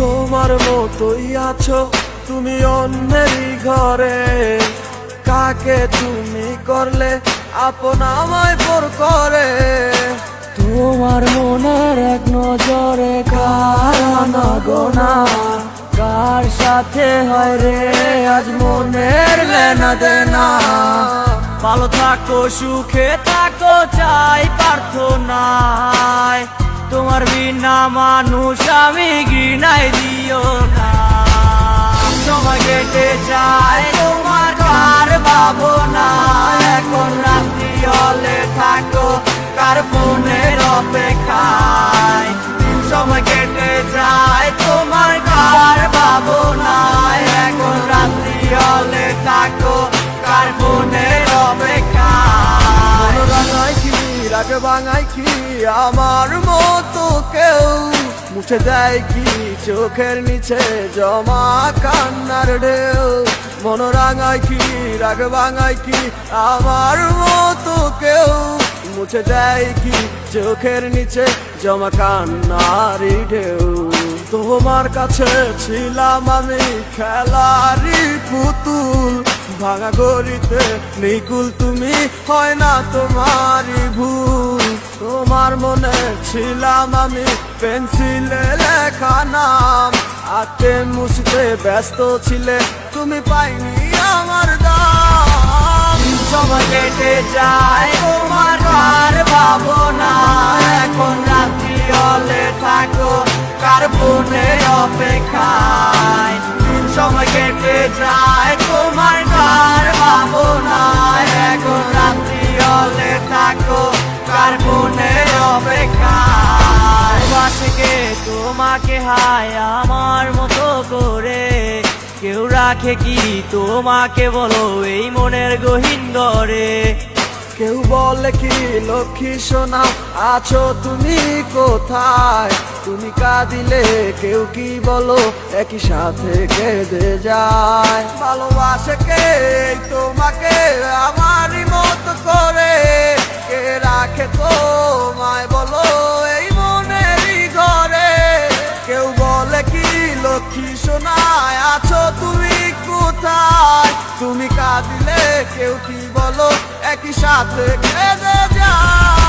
তোমার মতোই আছো তুমি অন্যেরই ঘরে। কাকে তুমি করলে আপন আমায় পর করে? তোমার মনের এক নজরে কারানা গোনা কার সাথে হয় রে আজ মনের লেনা দেনা? ভালো থাকো, সুখে থাকো, চাই প্রার্থনায়। তোমার বিনা মানুষ আমি ঘৃণায় ফোনের অপেক্ষায়। সময় কেটে যায়, তোমার কার ভাবনা এখন রাত্রি হলে থাকো, কার ফোনের অপেক্ষায়? কি, রাগ ভাঙাই কি, আমার মতো কেউ? মুছে দেয় কি, চোখের নিচে জমা কান্নার ঢেউ? মন রাঙায় কি, রাগ ভাঙায় কি, আমার মতো কেউ? মুছে দেয় কি? চোখের নিচে জমা কান্নার ঢেউ। তোমার কাছে ছিলাম আমি খেলারি পুতুল। ভাঙা গড়িতে নিকুল তুমি হয় না তোমারই ভুল। তোমার মনে ছিলাম আমি পেন্সিলে লেখা নাম। আতে মুছতে ব্যস্ত ছিলে, তুমি পাইনি আমার দাম। সময় কেটে যায় ফোনের অপেক্ষায়। সময় কেটে যায়, তোমার কার ভাবনা এখন রাত্রি হলে থাকো, কার ফোনের অপেক্ষায়? বাসকে তোমাকে হায় আমার মতো করে কেউ রাখে কি? তোমাকে বলো, এই মনের গহীন ঘরে কেউ বলে কি, লক্ষ্মী সোনা, আছো তুমি কোথায়? তুমি কাঁদিলে কেউ কি বলো, একই সাথে কেঁদে যায়। ভালোবাসে কে? তোমাকে আমারই মতো করে। কে রাখে তোমায় বলো, এই মনেরই ঘরে। কেউ বলে কি, লক্ষ্মী সোনায় আছো তুমি কোথায়? তুমি কাঁদিলে কেউ কি বলো একই সাথে খেতে যায়।